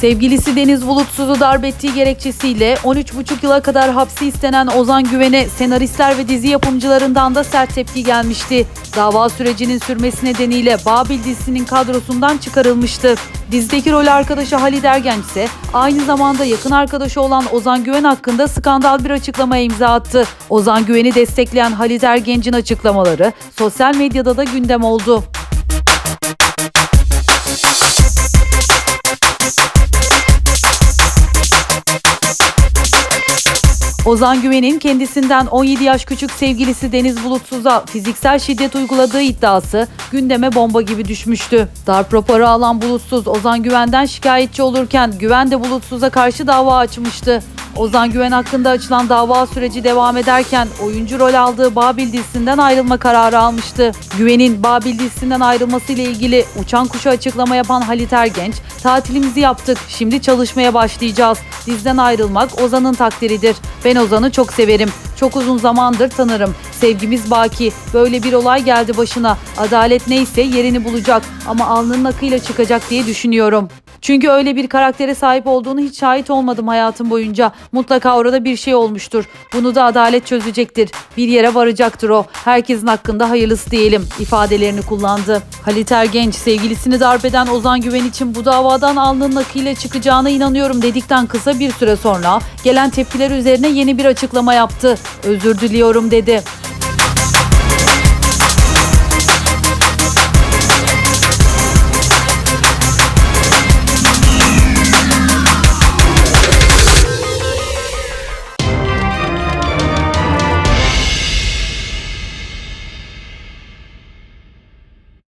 Sevgilisi Deniz Bulutsuz'u darp ettiği gerekçesiyle 13,5 yıla kadar hapsi istenen Ozan Güven'e senaristler ve dizi yapımcılarından da sert tepki gelmişti. Dava sürecinin sürmesi nedeniyle Babil dizisinin kadrosundan çıkarılmıştı. Dizideki rol arkadaşı Halide Ergenç ise aynı zamanda yakın arkadaşı olan Ozan Güven hakkında skandal bir açıklamaya imza attı. Ozan Güven'i destekleyen Halide Ergenç'in açıklamaları sosyal medyada da gündem oldu. Ozan Güven'in kendisinden 17 yaş küçük sevgilisi Deniz Bulutsuz'a fiziksel şiddet uyguladığı iddiası gündeme bomba gibi düşmüştü. Darp raporu alan Bulutsuz Ozan Güven'den şikayetçi olurken Güven de Bulutsuz'a karşı dava açmıştı. Ozan Güven hakkında açılan dava süreci devam ederken oyuncu rol aldığı Babil dizisinden ayrılma kararı almıştı. Güven'in Babil dizisinden ayrılması ile ilgili uçan kuşu açıklama yapan Halit Ergenç, tatilimizi yaptık, şimdi çalışmaya başlayacağız. Diziden ayrılmak Ozan'ın takdiridir. Ben Ozan'ı çok severim. Çok uzun zamandır tanırım. Sevgimiz baki. Böyle bir olay geldi başına. Adalet neyse yerini bulacak ama alnının akıyla çıkacak diye düşünüyorum. Çünkü öyle bir karaktere sahip olduğunu hiç şahit olmadım hayatım boyunca. Mutlaka orada bir şey olmuştur. Bunu da adalet çözecektir. Bir yere varacaktır o. Herkesin hakkında hayırlısı diyelim ifadelerini kullandı. Halit Ergenç sevgilisini darp eden Ozan Güven için bu davadan alnının akıyla çıkacağına inanıyorum dedikten kısa bir süre sonra gelen tepkiler üzerine yeni bir açıklama yaptı. Özür diliyorum dedi.